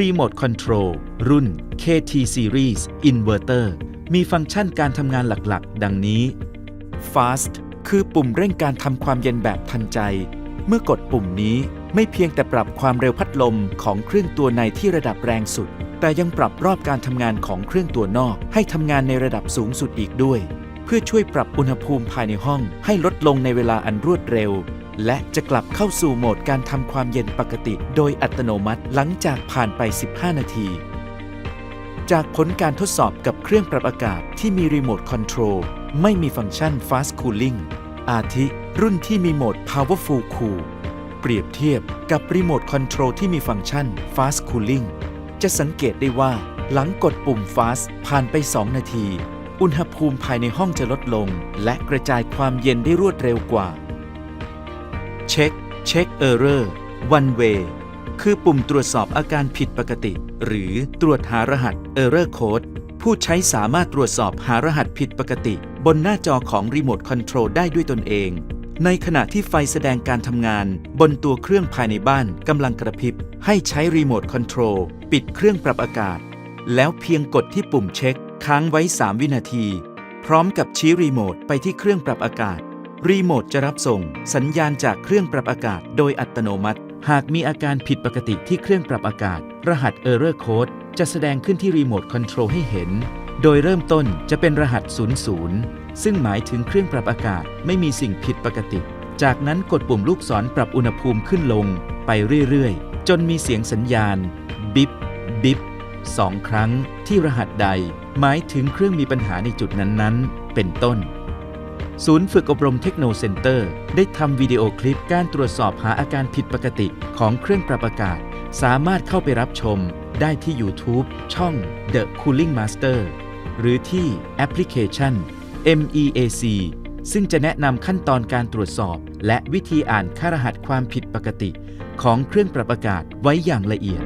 Remote Control รุ่น KT Series Inverter มีฟังก์ชันการทำงานหลักๆ ดังนี้ Fast คือปุ่มเร่งการทำความเย็นแบบทันใจ เมื่อกดปุ่มนี้ไม่เพียงแต่ปรับความเร็วพัดลมของเครื่องตัวในที่ระดับแรงสุด แต่ยังปรับรอบการทำงานของเครื่องตัวนอกให้ทำงานในระดับสูงสุดอีกด้วย เพื่อช่วยปรับอุณหภูมิภายในห้องให้ลดลงในเวลาอันรวดเร็ว และจะกลับเข้าสู่โหมดการทำความเย็นปกติ โดยอัตโนมัติหลังจากผ่านไป 15 นาที จากผลการทดสอบกับเครื่องปรับอากาศที่มีรีโมทคอนโทรลไม่มีฟังก์ชัน Fast Cooling อาทิ รุ่นที่มีโหมด Powerful Cool เปรียบเทียบกับรีโมทคอนโทรลที่มีฟังก์ชัน Fast Cooling จะสังเกตได้ว่าหลังกดปุ่ม Fast ผ่านไป 2 นาที อุณหภูมิภายในห้องจะลดลง และกระจายความเย็นได้รวดเร็วกว่า เช็คเช็คเออร์เรอร์ one way คือปุ่มตรวจสอบอาการผิดปกติ หรือตรวจหารหัส Error Code ผู้ใช้สามารถตรวจสอบหารหัสผิดปกติ บนหน้าจอของรีโมทคอนโทรลได้ด้วยตนเอง ในขณะที่ไฟแสดงการทำงาน บนตัวเครื่องภายในบ้านกำลังกระพริบ ให้ใช้รีโมทคอนโทรลปิดเครื่องปรับอากาศ แล้วเพียงกดที่ปุ่มเช็ค ค้างไว้ 3 วินาที พร้อมกับชี้รีโมทไปที่เครื่องปรับอากาศ รีโมทจะรับส่ง สัญญาณจากเครื่องปรับอากาศโดยอัตโนมัติ หากมีอาการผิดปกติที่เครื่องปรับอากาศ รหัส Error Code จะแสดงขึ้นที่รีโมทคอนโทรลให้เห็น โดยเริ่มต้นจะเป็นรหัส 00 ซึ่งหมายถึงเครื่องปรับอากาศไม่มีสิ่งผิดปกติ จากนั้นกดปุ่มลูกศรปรับอุณหภูมิขึ้นลง ไปเรื่อยๆ จนมีเสียงสัญญาณ บิบบิบสองครั้งที่รหัสใด หมายถึงเครื่องมีปัญหาในจุดนั้นๆ เป็นต้น ศูนย์ฝึกอบรมเทคโนเซ็นเตอร์ ได้ทำวิดีโอคลิปการตรวจสอบหาอาการผิดปกติของเครื่องปรับอากาศ สามารถเข้าไปรับชม ได้ที่ YouTube ช่อง The Cooling Master หรือที่แอปพลิเคชัน MEAC ซึ่งจะแนะนำขั้นตอนการตรวจสอบ และวิธีอ่านค่ารหัสความผิดปกติ ของเครื่องปรับอากาศไว้อย่างละเอียด